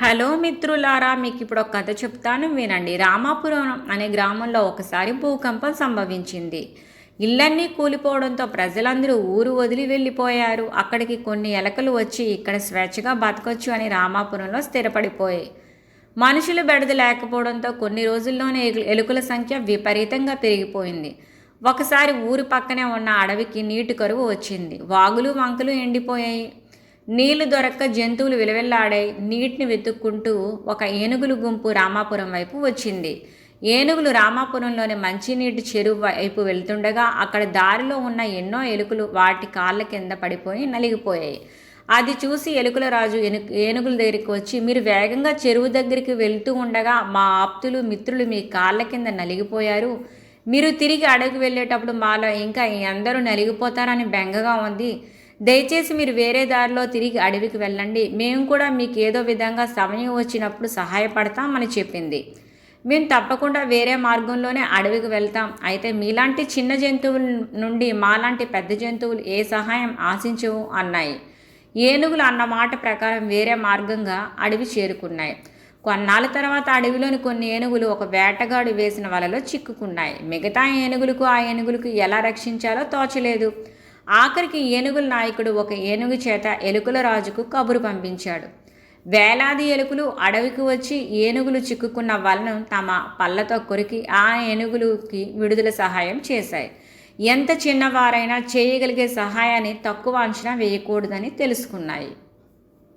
Hello మిత్రులారా మీకు ఇప్పుడు ఒక కథ చెప్తాను వినండి. రామాపురం అనే గ్రామంలో ఒకసారి భూకంపం సంభవించింది. ఇళ్ళన్నీ కూలిపోవడంతో ప్రజలందరూ ఊరు వదిలి వెళ్ళిపోయారు. అక్కడికి కొన్ని ఎలకలు వచ్చి ఇక్కడ స్వేచ్ఛగా బతకొచ్చు అని రామాపురంలో స్థిరపడిపోయాయి. మనుషులు బెడద లేకపోవడంతో కొన్ని రోజుల్లోనే ఎలుకల సంఖ్య విపరీతంగా పెరిగిపోయింది. ఒకసారి ఊరి పక్కనే ఉన్న అడవికి నీటి కరువు వచ్చింది. వాగులు వంకలు ఎండిపోయాయి. నీళ్ళు దొరక్క జంతువులు విలవిల్లాడాయి నీటిని వెతుక్కుంటూ ఒక ఏనుగుల గుంపు రామాపురం వైపు వచ్చింది. ఏనుగులు రామాపురంలోని మంచినీటి చెరువు వైపు వెళ్తుండగా అక్కడ దారిలో ఉన్న ఎన్నో ఎలుకలు వాటి కాళ్ళ కింద పడిపోయి నలిగిపోయాయి. అది చూసి ఎలుకల రాజు ఏనుగుల దగ్గరికి వచ్చి మీరు వేగంగా చెరువు దగ్గరికి వెళ్తూ ఉండగా మా ఆప్తులు మిత్రులు మీ కాళ్ళ కింద నలిగిపోయారు. మీరు తిరిగి అడవికి వెళ్ళేటప్పుడు మాలో ఇంకా అందరూ నలిగిపోతారని బెంగగా ఉంది. దయచేసి మీరు వేరే దారిలో తిరిగి అడవికి వెళ్ళండి. మేము కూడా మీకు ఏదో విధంగా సమయం వచ్చినప్పుడు సహాయపడతామని చెప్పింది. మేము తప్పకుండా వేరే మార్గంలోనే అడవికి వెళ్తాం. అయితే మీలాంటి చిన్న జంతువుల నుండి మాలాంటి పెద్ద జంతువులు ఏ సహాయం ఆశించవు అన్నాయి. ఏనుగులు అన్న మాట ప్రకారం వేరే మార్గంగా అడవి చేరుకున్నాయి. కొన్నాళ్ళ తర్వాత అడవిలోని కొన్ని ఏనుగులు ఒక వేటగాడు వేసిన వలలో చిక్కుకున్నాయి. మిగతా ఏనుగులకు ఆ ఏనుగులకు ఎలా రక్షించాలో తోచలేదు. ఆఖరికి ఏనుగుల నాయకుడు ఒక ఏనుగు చేత ఎలుకల రాజుకు కబురు పంపించాడు. వేలాది ఎలుకలు అడవికి వచ్చి ఏనుగులు చిక్కుకున్న వలను తమ పళ్ళతో కొరికి ఆ ఏనుగులకి విడుదల సహాయం చేశాయి. ఎంత చిన్నవారైనా చేయగలిగే సహాయాన్ని తక్కువ అంచనా వేయకూడదని తెలుసుకున్నాయి.